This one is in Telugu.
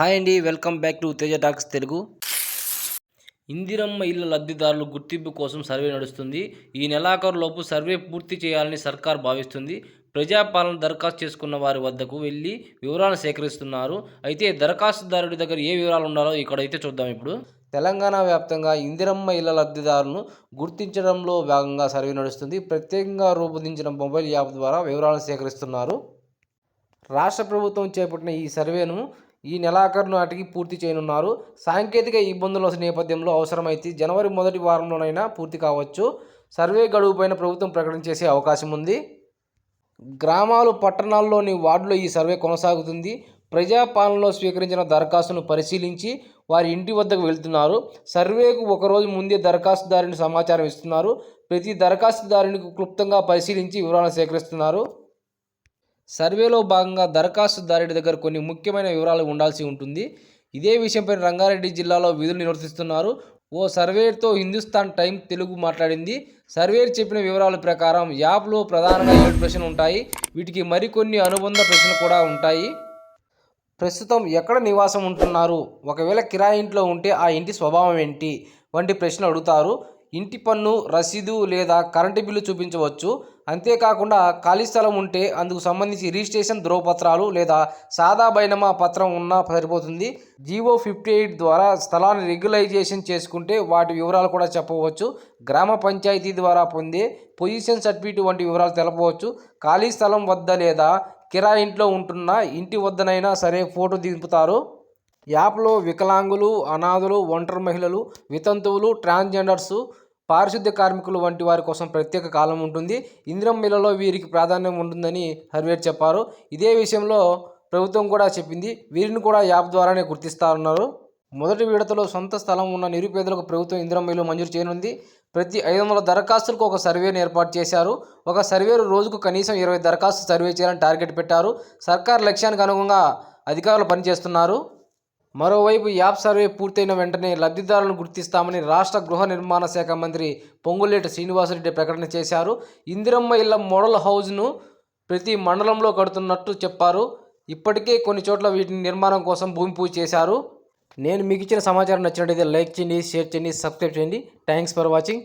హాయ్ అండి welcome back to Teja talks Telugu. Indiramma ఇళ్ళ లబ్ధిదారులు గుర్తింపు కోసం సర్వే నడుస్తుంది. ఈ నెలాఖరులోపు సర్వే పూర్తి చేయాలని సర్కార్ భావిస్తుంది. ప్రజాపాలన దరఖాస్తు చేసుకున్న వారి వద్దకు వెళ్ళి వివరాలు సేకరిస్తున్నారు. అయితే దరఖాస్తుదారుడి దగ్గర ఏ వివరాలు ఉండాలో ఇక్కడైతే చూద్దాం ఇప్పుడు. తెలంగాణ వ్యాప్తంగా ఇందిరమ్మ ఇళ్ళ లబ్ధిదారులను గుర్తించడంలో భాగంగా సర్వే నడుస్తుంది. ప్రత్యేకంగా రూపొందించిన మొబైల్ యాప్ ద్వారా వివరాలు సేకరిస్తున్నారు. రాష్ట్ర ప్రభుత్వం చేపట్టిన ఈ సర్వేను ఈ నెలాఖరు నాటికి పూర్తి చేయనున్నారు. సాంకేతిక ఇబ్బందుల నేపథ్యంలో అవసరమైతే జనవరి మొదటి వారంలోనైనా పూర్తి కావచ్చు. సర్వే గడువు పైన ప్రభుత్వం ప్రకటన చేసే అవకాశం ఉంది. గ్రామాలు పట్టణాల్లోని వార్డులో ఈ సర్వే కొనసాగుతుంది. ప్రజాపాలనలో స్వీకరించిన దరఖాస్తును పరిశీలించి వారి ఇంటి వద్దకు వెళ్తున్నారు. సర్వేకు ఒకరోజు ముందే దరఖాస్తుదారుని సమాచారం ఇస్తున్నారు. ప్రతి దరఖాస్తుదారునికి క్లుప్తంగా పరిశీలించి వివరాలు సేకరిస్తున్నారు. సర్వేలో భాగంగా దరఖాస్తుదారుడి దగ్గర కొన్ని ముఖ్యమైన వివరాలు ఉండాల్సి ఉంటుంది. ఇదే విషయంపై రంగారెడ్డి జిల్లాలో విధులు నిర్వర్తిస్తున్నారు. ఓ సర్వేతో హిందుస్థాన్ టైం తెలుగు మాట్లాడింది. సర్వేర్ చెప్పిన వివరాల ప్రకారం యాప్లో ప్రధానంగా ఏడు ప్రశ్నలు ఉంటాయి. వీటికి మరికొన్ని అనుబంధ ప్రశ్నలు కూడా ఉంటాయి. ప్రస్తుతం ఎక్కడ నివాసం ఉంటున్నారు? ఒకవేళ కిరాయి ఇంట్లో ఉంటే ఆ ఇంటి స్వభావం ఏంటి? వంటి ప్రశ్నలు అడుగుతారు. ఇంటి పన్ను రసీదు లేదా కరెంటు బిల్లు చూపించవచ్చు. అంతేకాకుండా ఖాళీ స్థలం ఉంటే అందుకు సంబంధించి రిజిస్ట్రేషన్ ధ్రువపత్రాలు లేదా సాదా బైనమా పత్రం ఉన్నా సరిపోతుంది. జీవో ఫిఫ్టీ ఎయిట్ ద్వారా స్థలాన్ని రెగ్యులైజేషన్ చేసుకుంటే వాటి వివరాలు కూడా చెప్పవచ్చు. గ్రామ పంచాయతీ ద్వారా పొందే పొజిషన్ సర్టిఫికేట్ వంటి వివరాలు తెలపవచ్చు. ఖాళీ స్థలం వద్ద లేదా కిరా ఇంట్లో ఉంటున్న ఇంటి వద్దనైనా సరే ఫోటో దింపుతారు. యాప్లో వికలాంగులు అనాథులు ఒంటరి మహిళలు వితంతువులు ట్రాన్స్జెండర్సు పారిశుద్ధ్య కార్మికులు వంటి వారి కోసం ప్రత్యేక కాలం ఉంటుంది. ఇందిరం మిల్లలో వీరికి ప్రాధాన్యం ఉంటుందని హర్వేర్ చెప్పారు. ఇదే విషయంలో ప్రభుత్వం కూడా చెప్పింది. వీరిని కూడా యాప్ ద్వారానే గుర్తిస్తారన్నారు. మొదటి విడతలో సొంత స్థలం ఉన్న నిరుపేదలకు ప్రభుత్వం ఇందిరం మిల్లు మంజూరు చేయనుంది. ప్రతి ఐదు వందల దరఖాస్తులకు ఒక సర్వేను ఏర్పాటు చేశారు. ఒక సర్వేరు రోజుకు కనీసం ఇరవై దరఖాస్తు సర్వే చేయాలని టార్గెట్ పెట్టారు. సర్కార్ లక్ష్యానికి అనుగుణంగా అధికారులు పనిచేస్తున్నారు. మరోవైపు యాప్ సర్వే పూర్తయిన వెంటనే లబ్ధిదారులను గుర్తిస్తామని రాష్ట్ర గృహ నిర్మాణ శాఖ మంత్రి పొంగులేటి శ్రీనివాసరెడ్డి ప్రకటన చేశారు. ఇందిరమ్మ ఇళ్ళ మోడల్ హౌజ్ను ప్రతి మండలంలో కడుతున్నట్టు చెప్పారు. ఇప్పటికే కొన్ని చోట్ల వీటిని నిర్మాణం కోసం భూమి పూజ చేశారు. నేను మీకు ఇచ్చిన సమాచారం నచ్చినట్లయితే లైక్ చేయండి షేర్ చేయండి సబ్స్క్రైబ్ చేయండి. Thanks for watching.